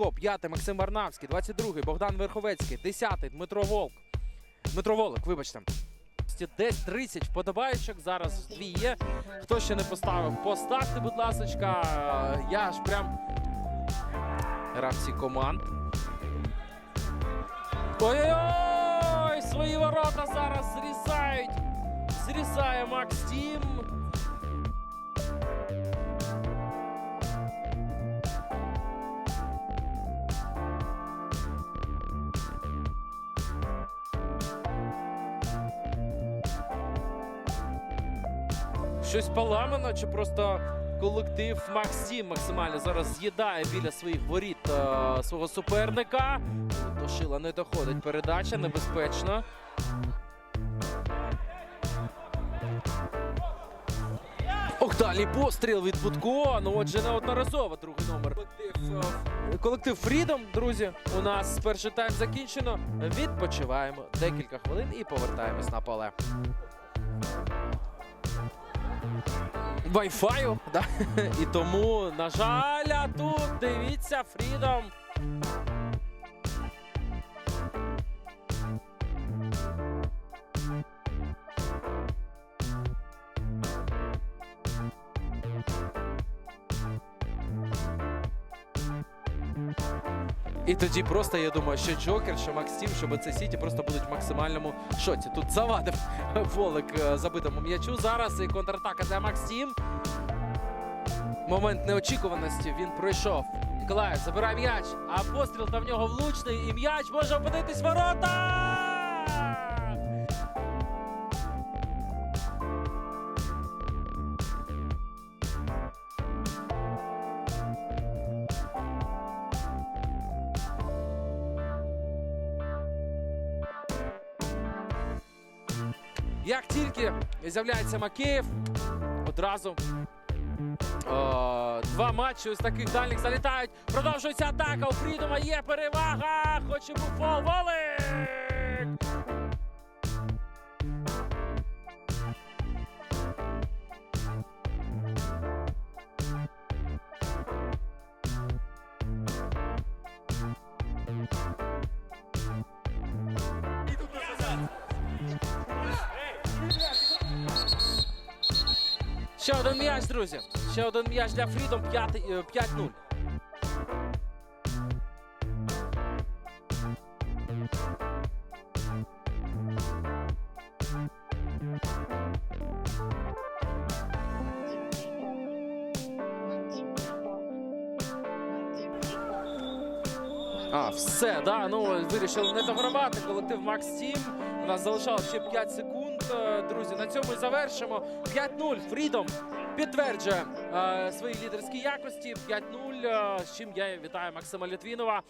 Сушко, п'ятий Максим Варнавський, 22-й Богдан Верховецький, 10-й Дмитро Волк. Дмитро Волок, вибачте. Десь 30 вподобайочок. Зараз дві є. Хто ще не поставив, поставте, будь ласочка. Я ж прям гравці команд. Ой-ой-ой! Свої ворота зараз зрізають. Зрізає Макс Тім. Щось поламано, чи просто колектив Максим максимально зараз з'їдає біля своїх воріт е, свого суперника. До шила не доходить передача, небезпечно. Ох, далі постріл від Будко. Ну отже, неодноразово другий номер. Колектив, е, колектив Freedom, друзі. У нас перший тайм закінчено. Відпочиваємо декілька хвилин і повертаємось на поле. Wi-Fi, да? і тому, на жаль, а тут дивіться Freedom. І тоді просто я думаю, що Джокер, що Максим, що БЦ Сіті просто будуть в максимальному шоці. Тут завадив Волик е, забитому м'ячу. Зараз і контратака для Максим. Момент неочікуваності він пройшов. Ніколаєв забирає м'яч, а постріл та в нього влучний, і м'яч може опинитись ворота! Як тільки з'являється Макеєв, одразу о, два матчі ось таких дальних залітають. Продовжується атака. У Фрідома є перевага. Хоче буфол Волик! Ще один м'яч, друзі. Ще один м'яч для Фрідом. П'ятий, е, 5-0. А, все, да. Ну вирішили не догравати. Колектив Макс Тім. У нас залишалося ще 5 секунд. Е, Друзі, на цьому і завершимо. 5-0. Фрідом підтверджує е, свої лідерські якості. 5-0. е, з чим я вітаю Максима Літвінова.